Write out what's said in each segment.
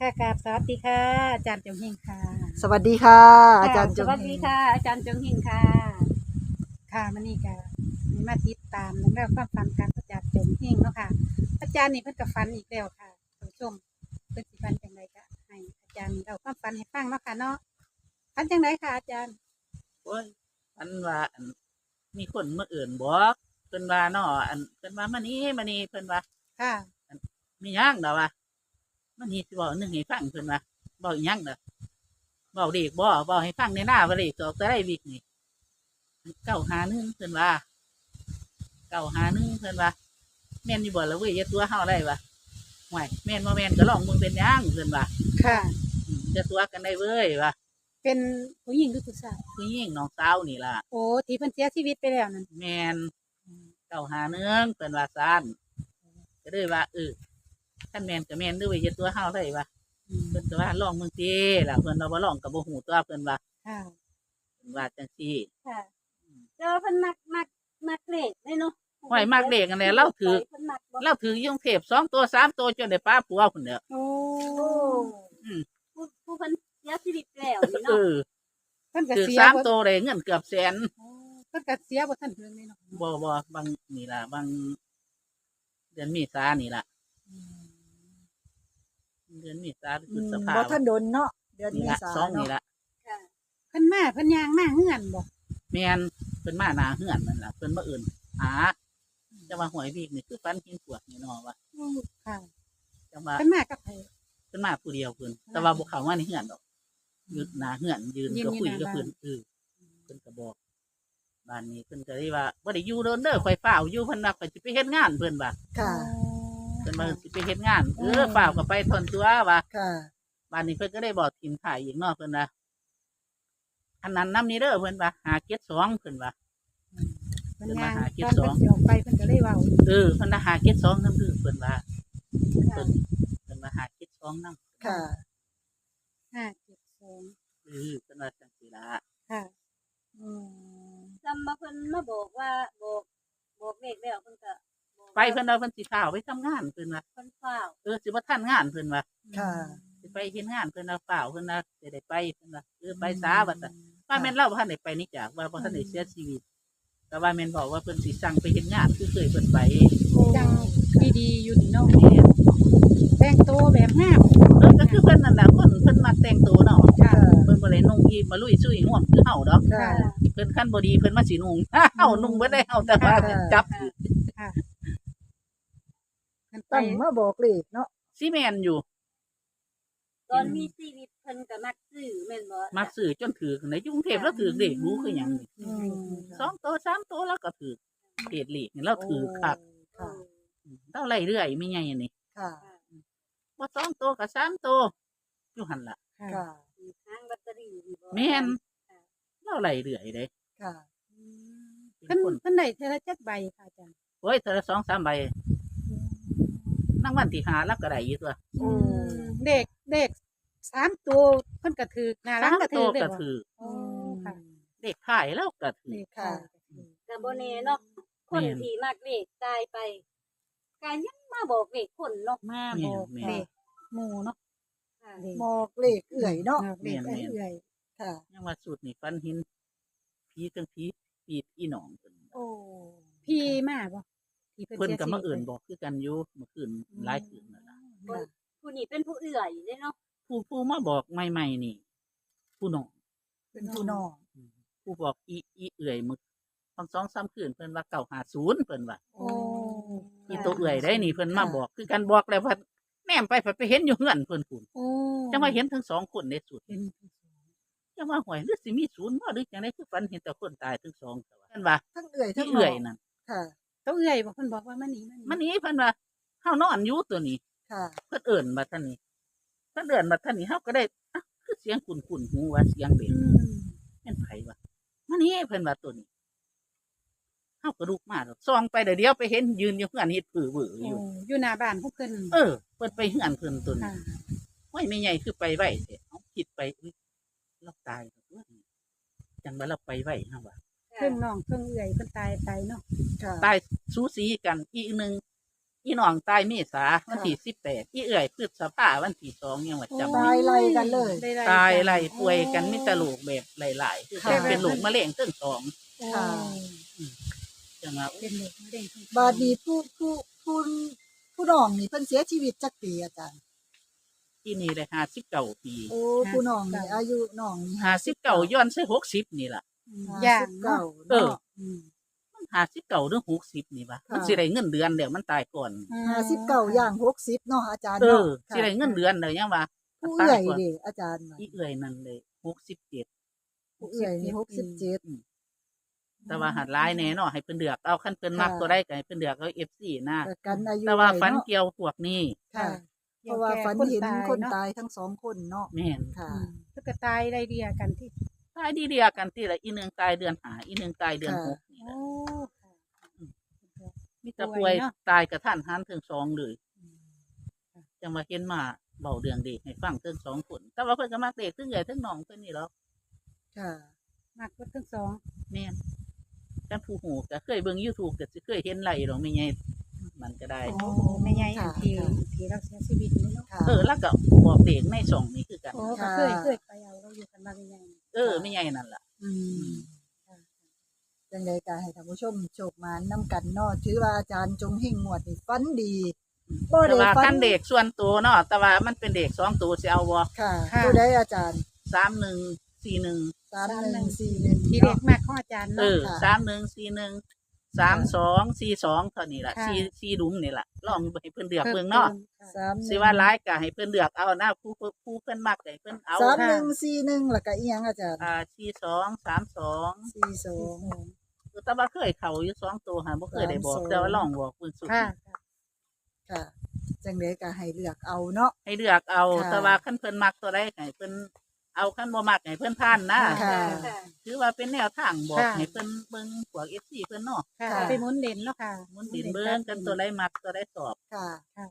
ค่ะกราบสวัสดีค่ะ อาจารย์จงเฮงค่ะสวัสดีค่ะ อาจารย์จสงวัสดีค่ะ อาจารย์จงหินค่ะ ค่ะมันนี่ก็มีมาติดตามเรื่องราวความฝันการอาจารย์จงเฮงเนาะค่ะ อาจารย์นี่เพิ่นก็ฝันอีกแล้วค่ะท่านผู้ชมเพิ่นสิฝันจังไดก็ให้อาจารย์เราความฝันให้ฟังเนาะค่ะเนาะฝันจังไดค่ะ อาจารย์โอ้ยอันว่าอันมีคนเมื่ออื่นบอกเพิ่นว่าเนาะอันเพิ่นว่ามานี่มานี่เพิ่นว่าค่ะมีหยังเด้อวะ มานี่สิบอกหนึงให้ฟังเพิ่นว่าบอกอีหยังเด้อบอกเด็กบ่บอกให้ฟังในหน้าว่าเด็กออกแต่ได้วิกนี่เก้าหาหนึงเพิ่นว่าเก้าหาหนึงเพิ่นว่าแม่นอยู่บ่ละเว้ยอย่าตัวเฮาได้วะห่วยแม่นบ่แม่นก็ลองมึงเป็นหยังเพิ่นว่าค่ะ อืมจะตัวกันได้เว้ยว่าเป็นผู้หญิงหรือผู้ชายผู้หญิงน้องสาวนี่ล่ะ โอ้ที่เพิ่นเสียชีวิตไปแล้วนั่นแมนเก้าหาเนื้องเป็นว่าซานก็เลยว่าเออ ท่านแมนกับแมนด้วยเฮ็ดตัวเฮาได้ว่าอืมเพิ่นก็ว่าลองเมืองตีล่ะเพิ่นว่าบ่ลองกับบ่ฮู้ตัวเพิ่นว่าค่ะเพิ่นว่าจังซี่ค่ะเจอเพิ่นมักมักมักเลขได้เนาะห้อยมักเด็กอันนี้เราถือเพิ่นมักบ่เราถืออยงเทพสองตัวสามตัวจนได้ป้าผัวพุ่นเด้อโอ้โอ้อืมผู้ผู้เพิ่นเสียชีวิตแล้วนี่เอเนาะอเพิ่นก็ถือเสียสามบ่ตัวได้เงินเกือบแสนโอ้เพิ่นก็เสียบ่ทันเพิ่นเลยเนาะบ่บ่บางนี่ล่ะบางเดือนเมีษานี่ล่ะอืม เดือนเมีษาอืคือมสภาบ่พท่านโดนเนาะเดือนนี่เมล่ะษาสองนี่เนาะล่ะค่ะเพิ่นมาเพิ่นย่างมาเฮือนบ่แม่นเพิ่นมาหน้าเฮือนนั่นล่ะเพิ่นมาเอิ้นหาจะมาหวยวีกนี่คือฟันหินปวกนี่เนาะว่าอืมค่ะจะมาเพิ่นมากับไผ เพิ่นมาผู้เดียวเพิ่นแต่ว่าบ่เข้ามาในเฮือนดอกยืนหน้าเฮือนยืนยืนก็คุยอยู่หน้ากับเพิ่นบ้านเออเพิ่นก็บอกบ้านนี้เพิ่นก็เลยว่าบ่ได้อยู่โดนเด้อข่อยฝ้าวอยู่เพิ่นว่าข่อยสิไปเฮ็ดงานเพิ่นว่าค่ะ เพิ่นว่าสิไปเฮ็ดงานเออฝ้าวก็ไปทนตัวว่าค่ะ บ้านนี้เพิ่นก็ได้บอกทีมถ่ายอีกเนาะเพิ่นว่าอันนั้นนำนี้เด้อเพิ่นว่าหาเก็ดสองเพิ่นว่าเพิ่นย่างเพิ่นมาหาเก็บตอนสองเพิ่นสิออกไปเพิ่นก็เลยเว้าเออเพิ่นว่าหาเก็ดสองนำเด้อเพิ่นว่าเพิ่นเพิ่นว่าหาเก็ดสองนำค่ะ ห้าเจ็ดสองเออเพิ่นว่าจังซี่ล่ะค่ะ อืม จำมาเพิ่นมาบอกว่าบอกบอกเลขแล้วเพิ่นก็บอก ไปเพิ่นว่าเพิ่นสิพาไปทำงานเพิ่นว่าเพิ่นฟ้าวเออสิบ่ทันงานเพิ่นว่าค่ะสิไปเฮ็ดงานเพิ่นว่าเปล่าเพิ่นว่าสิได้ไปเพิ่นว่าเออไปซาว่าซั่นว่าแม่นเล่าบ่ทันได้ไปนี่จากว่าบ่ทันได้เสียชีวิตแต่ว่าแม่นบอกว่าเพิ่นสิสั่งไปเฮ็ดงานคือเคยเพิ่นไปยังดีๆอยู่นี่เนาะแต่งตัวแบบงามเออก็คือเพิ่นนั่นน่ะคนเพิ่นมักแต่งตัวเนาะค่ะเพิ่นบ่ได้นุ่งอีมาลุยซุยง่วงคือเฮาดอกค่ะเพิ่นคันบ่ดีเพิ่นมาสินุ่งเฮานุ่งบ่ได้เฮาแต่ว่าค่ะจับค่ะเพิ่นไป ตั้งมาบอกเลขเนาะซีเมนอยู่ ตอนมีชีวิตเพิ่นก็มักซื้อแม่นบ่มักซื้อจนถือในกรุงเทพแล้วถือเด็กรู้คือหยังนี่อืมสองตัวสามตัวแล้วก็ถือเกตลีกนี่เราถือคักเอค่ะอเราไล่เรื่อยไม่ใหญ่อันนี้ค่ะว่าสองตัวกับสามตัวอยู่หันละค่ะ ค่ะทางแบตเตอรี่นี่บ่แม่นเราไล่เรื่อยเลยค่ะเป็เพิ่นนคนเพิ่นได้เทอละจักใบค่ะอาจารย์โอ้ยเธอละสองสามใบ นั่งวันที่หาแล้วก็ได้อยู่ตัวโอ้เด็กเด็กสามตัวเพิ่นก็ถือหน้าหลัสางมก็ถืตัอวเลยก็บ่ถือโอ้ค่ะเด็กถ่ายแล้วก็ถือเด็กค่ะค่ะก็บ่แน่เนาะคนแม่น ที่มักเลขตายไปก็ยังมาบอกเลขคนเนาะมาแม่บอนกแม่นเด็กหมู่เนาะค่ะเด็กบอกเลขเอื่อยเนาะเด็กแม่นเอื่อยค่ะ ยังว่าสุดนี่ฟันหินผีทั้งผีปีดอีหนองเพิ่นโอ้พี่มาบ่ที่ เพิ่นสียก็มาชีวิตเอื่นบอกคือกันอยู่เมื่อคืนหลายคืนนั่นล่ะค่ะผู้นี้เป็นผู้เอื่อยเด้เนาะผู้ผู้มาบอกใหม่ๆนี่ ผู้น้องเป็นผู้น้องผู้บอกอีอีเอื่อยมึกตอนสองสามคืนเพิ่นว่าเก่าหาศูนย์เพิ่นว่าโอ้อีตัวเอื่อยได้นี่เพิ่นมาบอกคือกันบอกแล้วว่าแนมไปเพิ่นไปเห็นอยู่เฮือนเพิ่นพุ่นโอ้จังว่าเห็นทั้งสองคนในสุดเห็นจังว่าหวยหรือสิมีศูนย์บ่หรือจังได๋คือฝันเห็นแต่คนตายทั้งสองแต่ว่าเพิ่นว่าทั้งเอื่อยทั้ที่งน้เอื่อยองนั่นค่ะ ตัวเอื่อยบ่เพิ่นบอกว่ามันนี่มันนี้เพิ่นว่าเฮานอนอยู่ตัวนี้ค่ะ เพิ่นเอิ้นมาท่านนี้เพิ่นเอิ้นมาท่านนี้เฮาก็ได้อะคือเสียงคุ้นๆหูว่าเสียงเด็ก อืมแม่นไผวะมันนี่เพิ่นว่าตัวนี้เฮาก็ลุกมาดอกซองไปเดี๋ยวเดียวไปเห็นยืนอยู่เฮือนเฮ็ดผือเบืออโอ้ยู่อยู่หน้าบ้านของเพิ่นเออเพิ่นไปเฮือนเพิ่นตัวนี้ค่ะโอ้ยไม่ใหญ่คือไปไว้เด้เอาคิดไปอุ๊ยเราตายแล้วตัวนี้จังว่าเราไปไว้เฮาว่า เครื่องน้องเครื่องเอื่อยเพิ่นตายไปเนาะค่ะตายสูสีกันอีกหนึงอีน้องตายเมษาวันที่สิบแปดอีเอื่อยพฤษภาวันที่สองยังว่าจำตายไล่กันเลยได้ตายกันไล่ป่วยกันมิตรลูกแบบหลายๆคือค่ะเป็นลูกมะเร็งเต้นสองค่ะจังว่าเป็นเด็กมะเร็งทั้งบาดนี้ผู้ผู้ผู้ผู้น้องนี่เพิ่นเสียชีวิตจักปีอาจารย์ที่นี่เลยห้าสิบเก้าปี โอ้ผู้น้องนี่อายุน้องนี่ห้าสิบเก้าย้อนใส่หกสิบนี่ล่ะ ย่างเก่าเนาะเออเนาะอืมห้าสิบเก้าหรือหกสิบนี่ปะค่ะมันสิได้เงินเดือนเดี๋ยวมันตายก่อนห้าสิบเก้าย่างหกสิบเนาะอาจารย์เอเนาะอสิได้เงินเดือนเดี๋ยวยังว่าผู้เอื่อยเด้อาจารย์อีเอื่อยนั่นเลยหกสิบเจ็ดผู้เอื่อยนี่หกสิบเจ็ดแต่ว่าหัดร้ายแน่เนาะให้เพิ่นเดือกเอาขั้นเพิ่นมักค่ะตัวได้ก็ให้เพิ่นเดือกเอาเอฟซีนะประกันอายุแต่ว่าไฝันเนาะเกี่ยวพวกนี้ค่ะเพราะว่าฝันเห็นคนตายทั้งสองคนเนาะแม่นค่ะอืมแล้วก็ตายได้เดียกันที่ ตายดีเดียกันที่ละอีหนึ่งตายเดือนหาอีหนึ่งตายเดือนหกนี่โอ้แหละค่ะมีแต่ป่วยป่วยเนาะตายกระท่านหันถึงสองเลยจังว่าเห็นมาเบาเดืองเด็กให้ฟังถึงสองคนแต่ว่าเพิ่นก็มักเด็กถึงใหญ่ถึงน้องเพิ่นนี่หรอกค่ะมากกว่าทั้งสองแม่นแต่ผู้หูก็เคยเบิ่ง YouTube ก็สิเคยเห็นไหลหรอกไม่ไงมันก็ได้โอ้ไม่ใหญ่อันที่ค่ะที่เราเสียชีวิตนี่เนาะค่ะเออแล้วก็บอกเด็กในช่องนี้คือกันโอ้ก็ค่ะเคยเคยไปเอาเราอยู่กันมาเป็นไงเออไม่ไงนั่นล่ะ อืมจังไดก็ให้ท่านผู้ชมโชคมานนํกันเนาะถือว่าอาจารย์จงเฮงงวดนี่ฝันดีบ่แต่ได้ว่าฝัคันเด็กส่วนตัวเนาะแต่ว่ามันเป็นเด็กสองตัวสิเอาบ่ค่ะผู้ใดอาจารย์สามหนึ่งสี่หนึ่ง3141ที่เด็กมากของอาจารย์เอเนาะ อค่ะ สามหนึ่งสี่หนึ่ง สามสองสี่สองเท่านี้ล่ะค่ะ สี่สี่ดุมนี่ล่ะลองให้เพิ่นเดือกเบิ่งเนาะสามสิว่าร้ายก็ให้เพิ่นเลือกเอานะผู้ผู้ผู้เพิ่นมักให้เพิ่นเอาสามหนึ่งสี่หนึ่งแล้วก็อีหยังอาจารย์อ่าสี่สองสามสองสี่สอง แต่ว่าเคยเข้าอยู่สองตัวหาบ่เคยได้บอก สามสอง แต่ว่าลองบอกเพิ่นสุด ค่ะ ค่ะ จังไดก็ให้เลือกเอาเนาะ ให้เลือกเอาค่ะ แต่ว่าคันเพิ่นมักตัวใดก็ให้เพิ่น เอาคันบ่มักให้เพิ่นผ่านนะค่ะ ถือว่าเป็นแนวทางบอกค่ะ ให้เพิ่นเบิ่งพวก FC เพิ่นเนาะค่ะค่ะ ไปหมุนเด่นเนาะค่ะหมุนดินเบิ่งกันตัวใดมักตัวใดสอบค่ะค่ะ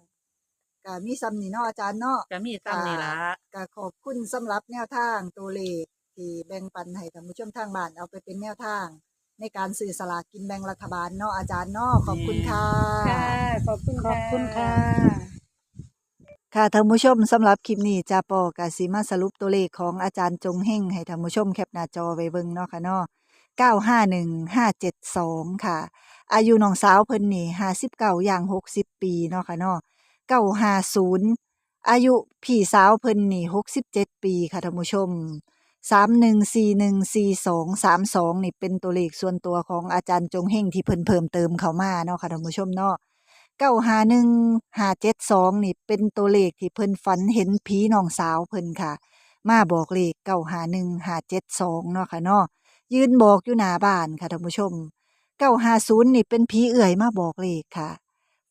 ก็มีซ้ำนี่เนาะอาจารย์เนาะ จะมีซ้ำนี่ล่ะก็ขอบคุณสำหรับแนวทางตัวเลขที่แบ่งปันให้ท่านผู้ชมทางบ้านเอาไปเป็นแนวทาง ในการสื่อสลากกินแบ่งรัฐบาลเนาะอาจารย์เนาะขอบคุณค่ะ ค่ะ ขอบคุณขอบคุณค่ะ ค่ะท่านผู้ชมสำหรับคลิปนี้จะปอกสิมาสรุปตัวเลขของอาจารย์จงเฮงให้ท่านผู้ชมแคปหน้าจอไว้เบิ่งเนาะค่ะเนาะ951572 ค่ะ อายุน้องสาวเพิ่นนี่59อย่าง 60 ปีเนาะค่ะเนาะ950 อายุพี่สาวเพิ่นนี่67 ปีค่ะท่านผู้ชม 31414232 นี่เป็นตัวเลขส่วนตัวของอาจารย์จงเฮงที่เพิ่นเพิ่มเติมเข้ามาเนาะค่ะท่านผู้ชมเนาะ เก้าหาหนึ่งหาเจ็ดสองนี่เป็นตัวเลขที่เพิ่นฝันเห็นผีน้องสาวเพิ่นค่ะ มาบอกเลขเก้าหาหนึ่งหาเจ็ดสองเนาะค่ะเนาะยืนบอกอยู่หน้าบ้านค่ะท่านผู้ชมเก้าหาศูนย์นี่เป็นผีเอื่อยมาบอกเลขค่ะ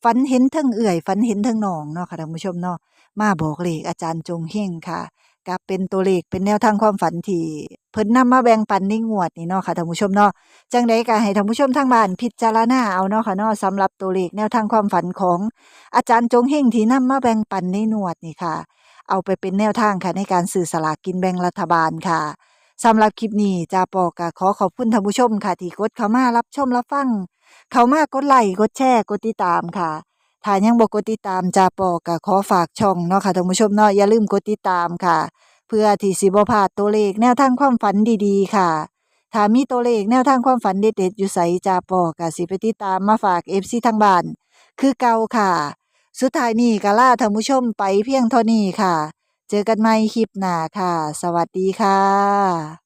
ฝันเห็นทั้งเอื่อยฝันเห็นทั้งน้องเนาะค่ะท่านผู้ชมเนาะมาบอกเลขอาจารย์จงเฮงค่ะ ก็เป็นตัวเลขเป็นแนวทางความฝันที่เพิ่นนำมาแบ่งปันในงวดนี้เนาะค่ะท่านผู้ชมเนาะจังใดก็ให้ท่านผู้ชมทางบ้านพิจารณาเอาเนาะค่ะเนาะสำหรับตัวเลขแนวทางความฝันของอาจารย์จงเฮงที่นำมาแบ่งปันในหนวดนี่ค่ะ เอาไปเป็นแนวทางค่ะในการสื่อสลากกินแบ่งรัฐบาลค่ะสำหรับคลิปนี้จาปอกก็ขอขอบคุณท่านผู้ชมค่ะที่กดเข้ามารับชมรับฟัง เข้ามากดไลค์กดแชร์กดติดตามค่ะ ถ้ายังบ่กดติดตามจาปอกก็ขอฝากช่องเนาะค่ะท่านผู้ชมเนาะอย่าลืมกดติดตามค่ะ เพื่อที่สิบ่พลาดตัวเลขแนวทางความฝันดีๆ ค่ะถ้ามีตัวเลขแนวทางความฝันเด็ดๆอยู่ใสจาปอกะสิไปติดตามมาฝากเอฟซีทางบ้านคือเก่าค่ะ สุดท้ายนี้ก็ล่าท่านผู้ชมไปเพียงเท่านี้ค่ะ เจอกันใหม่คลิปหน้าค่ะ สวัสดีค่ะ